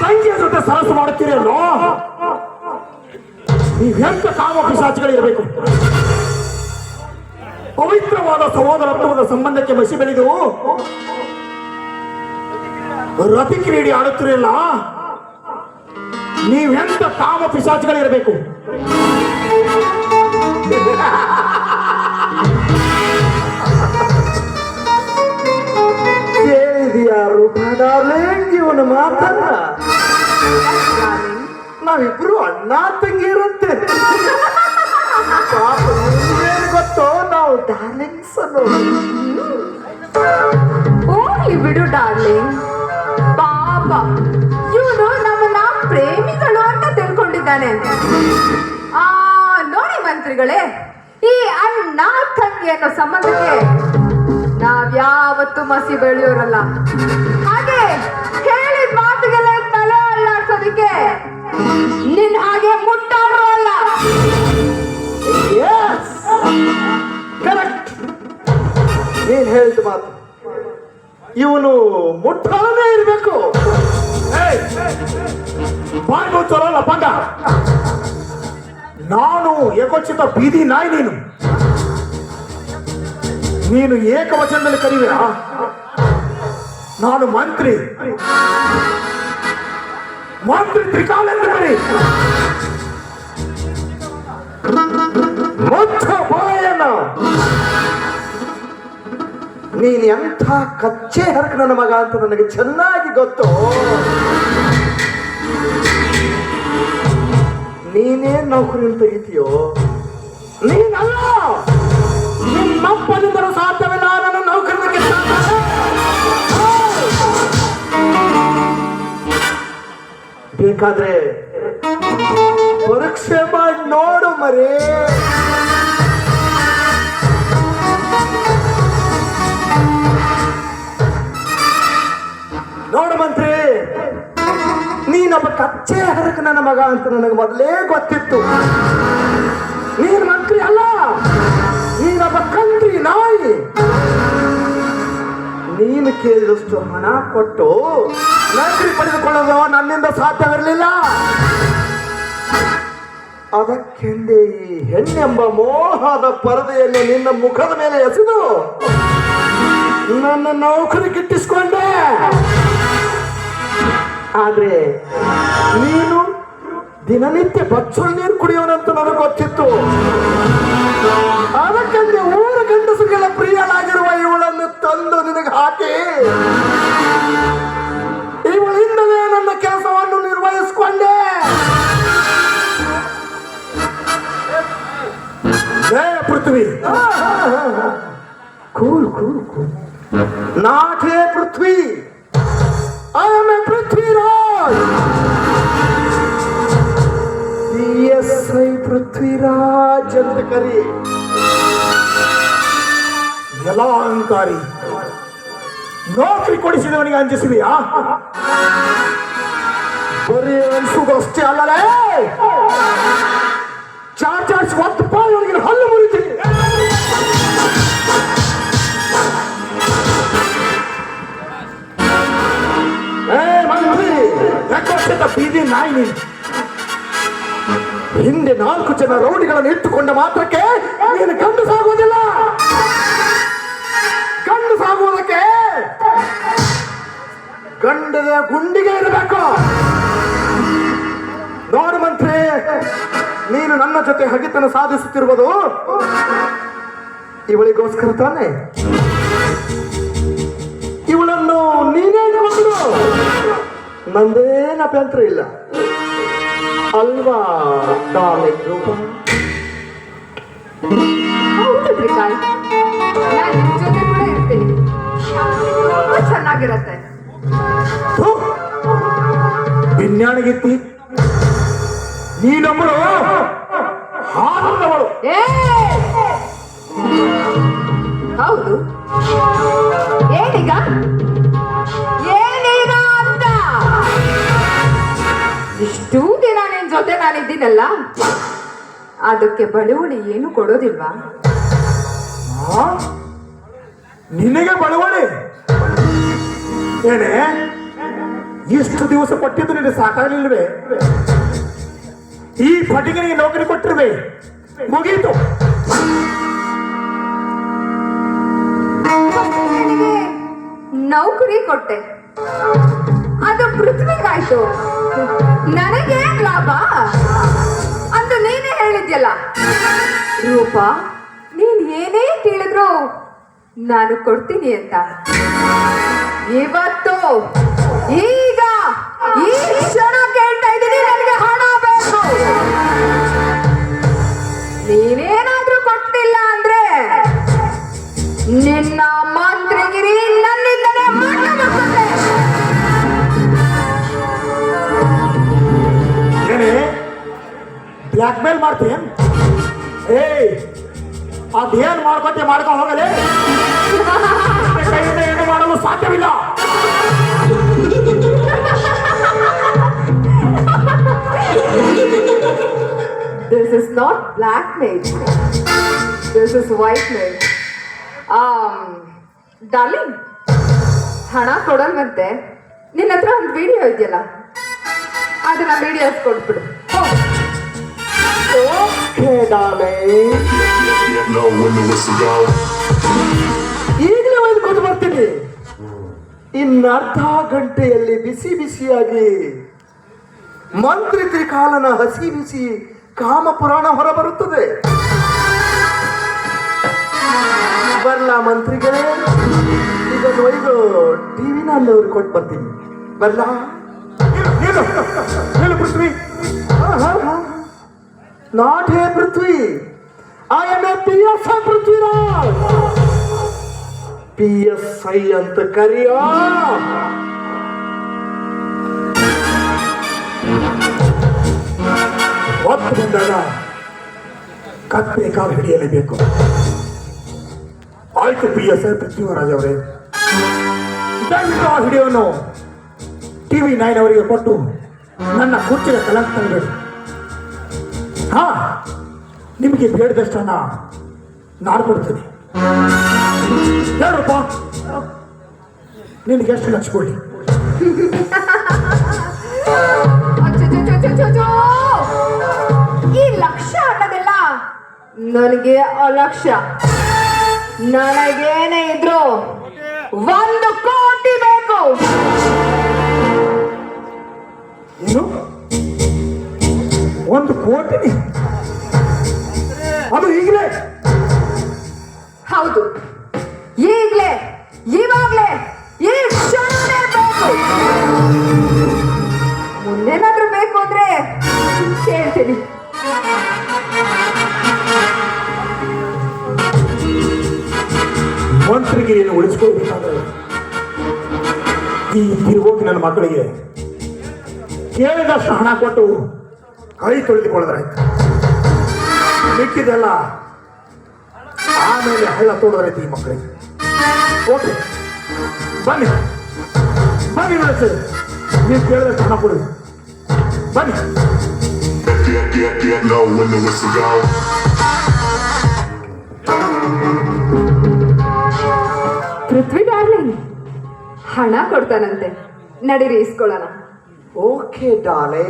ತಂಗಿಯ ಜೊತೆ ಸರಸು ಮಾಡುತ್ತೀರಲ್ಲೋ ನೀವೆಂತ ಕಾಮ ಪಿಶಾಚಿಗಳಿರಬೇಕು? ಪವಿತ್ರವಾದ ಸಹೋದರತ್ವದ ಸಂಬಂಧಕ್ಕೆ ಮಸಿ ಬೆಳೆದು ರತಿ ಕ್ರೀಡೆ ಆಡುತ್ತಿರಲ್ಲ ನೀವೆಂತ ಕಾಮ ಪಿಶಾಚಿಗಳಿರಬೇಕು? ಕೇಳಿದ್ಯಾರು ನಾವಿಬ್ರು ಅಣ್ಣ ತಂಗಿರಂತೆ ಗೊತ್ತೋ, ನಾವು ಡಾರ್ಲಿಂಗ್ಸ್ ಅನ್ನೋದು ಹೋಗ್ಲಿ ಬಿಡು ಡಾರ್ಲಿಂಗ್ ಪಾಪ. ಇವನು ನಮ್ಮನ್ನ ಪ್ರೇಮಿಗಳು ಅಂತ ತಿಳ್ಕೊಂಡಿದ್ದಾನೆ. ಆ, ನೋಡಿ ಮಂತ್ರಿಗಳೇ, ಈ ಅಣ್ಣ ತಂಗಿ ಅನ್ನೋ ಸಂಬಂಧಕ್ಕೆ ನಾವ್ಯಾವತ್ತೂ ಮಸಿ ಬೆಳೆಯೋರಲ್ಲ. ಹಾಗೆ ಹೇಳಿದ ಮಾತುಗೆಲ್ಲ ತಲೆ ಅಲ್ಲಾಡ್ಸೋದಕ್ಕೆ ನಿನ್ ಹಾಗೆ ಮುಟ್ಟಾಡ್ರು ಅಲ್ಲ. ಕರೆಕ್ಟ್ ನೀನ್ ಹೇಳಿದ ಮಾತು. ಇವನು ಮುಟ್ಟಾಳನೇ ಇರ್ಬೇಕು. ಬಾಯಿ ಮುಚ್ಚೋರಲ್ಲ ಪಂಡ ನಾನು ಏಕೋಚಿತ ಬೀದಿ ನಾಯಿ ನೀನು. ನೀನು ಏಕವಚನದಲ್ಲಿ ಕರೀವಿರಾ ನಾನು ಮಂತ್ರಿ. ಮಂತ್ರಿ ತ್ರಿಕಾಲೆಂದು ಕರಿ ಮುಚ್ಚ ಬಾಯನ್ನ ನೀನ್ ಎಂಥ ಕಚ್ಚೆ ಹರಕ ನನ್ನ ಮಗ ಅಂತ ನನಗೆ ಚೆನ್ನಾಗಿ ಗೊತ್ತು. ನೀನೇ ನೌಕರಿ ತೆಗಿತೀಯೋ? ನೀನಲ್ಲ. ನಿಮ್ಮಪ್ಪನಿಂದಲೂ ಬೇಕಾದ್ರೆ ಪರೀಕ್ಷೆ ಮಾಡಿ ನೋಡು ಮರೇ. ನೋಡು ಮಂತ್ರಿ, ನೀನೊಬ್ಬ ಕಚ್ಚೆ ಹರಕ ನನ್ನ ಮಗ ಅಂತ ನನಗೆ ಮೊದಲೇ ಗೊತ್ತಿತ್ತು. ನೀನ್ ಮಂತ್ರಿ ಅಲ್ಲ, ನೀನೊಬ್ಬ ಕಂತ್ರಿ ನಾಯಿ. ನೀನು ಕೇಳಿದಷ್ಟು ಹಣ ಕೊಟ್ಟು ನನ್ನಿಂದ ಸಾಧ್ಯವಿರಲಿಲ್ಲ. ಅದಕ್ಕೆಂದೇ ಈ ಹೆಣ್ಣೆಂಬ ಮೋಹದ ಪರದೆಯನ್ನು ನಿನ್ನ ಮುಖದ ಮೇಲೆ ಎಸೆದು ನನ್ನ ನೌಕರಿ ಗಿಟ್ಟಿಸ್ಕೊಂಡೆ. ಆದ್ರೆ ನೀನು ದಿನನಿತ್ಯ ಬಚ್ಚಲು ನೀರು ಕುಡಿಯೋನಂತ ನನಗೆ ಗೊತ್ತಿತ್ತು. ಅದಕ್ಕೆಂದೇ ಊರ ಗಂಡಸುಗಳ ಪ್ರಿಯಳಾಗಿರುವ ಇವಳನ್ನು ತಂದು ನಿನಗೆ ಹಾಕಿ hey Prithvi cool cool cool not hey Prithvi I am a Prithviraj P S I Prithviraj ಅಂತ ಕರಿ ಎಲ್ಲ ಅಹಂಕಾರಿ ನೌಕರಿ ಕೊಡಿಸಿದವನಿಗೆ ಅಂಜಿಸಿದೆಯಾ ಬರೀ ಅನ್ಸುವುದಷ್ಟೇ ಅಲ್ಲಲೇ ಚಾರ್ ಚಾರ್ಜ್ ಒತ್ತು ನೀನು ಹಿಂದೆ ನಾಲ್ಕು ಜನ ರೌಡಿಗಳನ್ನು ಇಟ್ಟುಕೊಂಡ ಮಾತ್ರಕ್ಕೆ ನೀನು ಕಂಡು ಸಾಗುವುದಿಲ್ಲ. ಕಂಡು ಸಾಗುವುದಕ್ಕೆ ಗಂಡದ ಗುಂಡಿಗೆ ಇರಬೇಕು. ನೋಡು ಮಂತ್ರಿ, ನೀನು ನನ್ನ ಜೊತೆ ಹಗಿತನ ಸಾಧಿಸುತ್ತಿರುವುದು ಇವಳಿಗೋಸ್ಕರ ತಾನೆ. ಇವಳನ್ನು ನೀನೇ ಇಟ್ಕೊಂಡು ನಂದೇನು ಅಭ್ಯಂತರ ಇಲ್ಲ. ಅಲ್ವಾ ಡಾರ್ಲಿಂಗ್ ರೂಪ? ಜೊತೆ ಅದಕ್ಕೆ ಬಳುವಳಿ ಏನು ಕೊಡೋದಿಲ್ವಾ? ನಿನಗೆ ಬಳುವಳಿ? ಏನೇ? ಇಷ್ಟು ದಿವಸ ಕೊಟ್ಟಿದ್ದು ನಿನಗೆ ಸಾಕಾಗಲಿಲ್ವೇ? ಈ ಪಟಿಗನಿಗೆ ನೌಕರಿ ಕೊಟ್ಟಿರುವೆ. ಮುಗೀತು. ನನಗೆ ನೌಕರಿ ಕೊಟ್ಟೆ. ಅದು ಪೃಥ್ವಿಗಾಯ್ತು. ನನಗೇನ್ ರೂಪ ನೀನ್ ಏನೇ ಕೇಳಿದ್ರು ನಾನು ಕೊಡ್ತೀನಿ ಅಂತ. ಇವತ್ತು ಈಗ ಈ ಕ್ಷಣ ಕೇಳ್ತಾ ಇದ್ದೀನಿ ಬ್ಲ್ಯಾಕ್ ಮೇಲ್ ಮಾಡ್ತೀನಿ. ಏಯ್ ಅದೇನ್ ಮಾಡ್ಕೊತೆ ಮಾಡ್ಕೊ ಹೋಗಲೇ. ಕೈಯಿಂದ ಏನು ಮಾಡಲು ಸಾಧ್ಯವಿಲ್ಲ. This is not black mail this is white Um, darling ಹಣ ಕೊಡಲ್ವಂತೆ. ನಿನ್ನ ಹತ್ರ ಒಂದು ವಿಡಿಯೋ ಇದೆಯಲ್ಲ? ಅದನ್ನ ವಿಡಿಯೋಸ್ ಕೊಟ್ಬಿಡು. ಈಗಲೇ ಒಂದು ಕೊಟ್ಟು ಬರ್ತೀನಿ. ಇನ್ನರ್ಧ ಗಂಟೆಯಲ್ಲಿ ಬಿಸಿ ಬಿಸಿಯಾಗಿ ಮಂತ್ರಿ ತ್ರಿಕಾಲನ ಹಸಿ ಬಿಸಿ ಕಾಮ ಪುರಾಣ ಹೊರಬರುತ್ತದೆ. ಬರ್ಲಾ ಮಂತ್ರಿಗಳೇ, ಇದನ್ನು ಒಯ್ದು ಟಿವಿನಲ್ಲಿ ಅವ್ರಿಗೆ ಕೊಟ್ಟು ಬರ್ತೀನಿ. ಬರ್ಲಾ? ಹೇಳು Prithvi not hey Prithvi. I am a P S I Prithviraj. P S I ಅಂತ ಕರೆಯೋ. ಒತ್ತು ಬಂದಾಗ ಕತ್ತೆ ಕಾಲು ಹಿಡಿಯಲೇಬೇಕು ಆಯ್ತು ಪಿ ಎಸ್ ಐ ಪೃಥ್ವಿರಾಜ್ ಅವರೇ. ದಯವಿಟ್ಟು ಆ ಹಿಡಿಯೋನು ಟಿವಿ ನೈನ್ ಅವರಿಗೆ ಕೊಟ್ಟು ನನ್ನ ಕುರ್ಚಿಗೆ ಕಲಂಕ ತಂದ್ಬೇಡಿ. ಹಾ ನಿಮಗೆ ಬೇಡದಷ್ಟನ್ನ ನಾನು ಕೊಡ್ತೀನಿ. ಹೇಳಪ್ಪ ನಿನಗೆ ಎಷ್ಟು ಲಕ್ಷ ಕೊಡಿ ಅಚ್ಚಚ್ಚಚ್ಚಚ್ಚಚ್ಚೋ! ಈ ಲಕ್ಷ ಅನ್ನೋದಿಲ್ಲ ನನಗೆ ಅಲಕ್ಷ್ಯ. ನನಗೇನೇ ಇದ್ರು ಒಂದು ಕೋಟಿ ಬೇಕು. ಏನು? ಒಂದು ಕೋಟಿ ಅದು ಈಗಲೇ. ಹೌದು. ಈಗಲೇ ಈವಾಗಲೇ ಈ ಕ್ಷಣವೇ ಬೇಕು. ಮುಂದೇನಾದ್ರೂ ಬೇಕು ಅಂದ್ರೆ ಕೇಳ್ತೀನಿ. ಮಂತ್ರಿಗಿರಿಯನ್ನು ಉಳಿಸ್ಕೊಳ್ಬೇಕಾದ್ರೆ ಈ ತಿರುಗೋಗಿ ನನ್ನ ಮಕ್ಕಳಿಗೆ ಕೇಳಿದಷ್ಟು ಹಣ ಕೊಟ್ಟು ಕೈ ತೊಳೆದುಕೊಳ್ಳೋದ್ರಾಯ್ತು ಮಿಕ್ಕಿದೆಲ್ಲ ಆಮೇಲೆ ಹಳ್ಳ ತೋಡೋದ್ರಾಯ್ತು ಈ ಮಕ್ಕಳಿಗೆ. ಓಕೆ. ಬನ್ನಿ. ಬನ್ನಿ ಸರ್ ನೀವು ಕೇಳಿದ್ರೆ ಹಣ ಕೊಡಿ ಬನ್ನಿ. ಪೃಥ್ವಿ ಡಾರ್ಲಿಂಗ್, ಹಣ ಕೊಡ್ತಾನಂತೆ. ನಡೀರಿ, ಇಸ್ಕೊಳ್ಳೋಣ. ಓಕೆ ಡಾಲೆ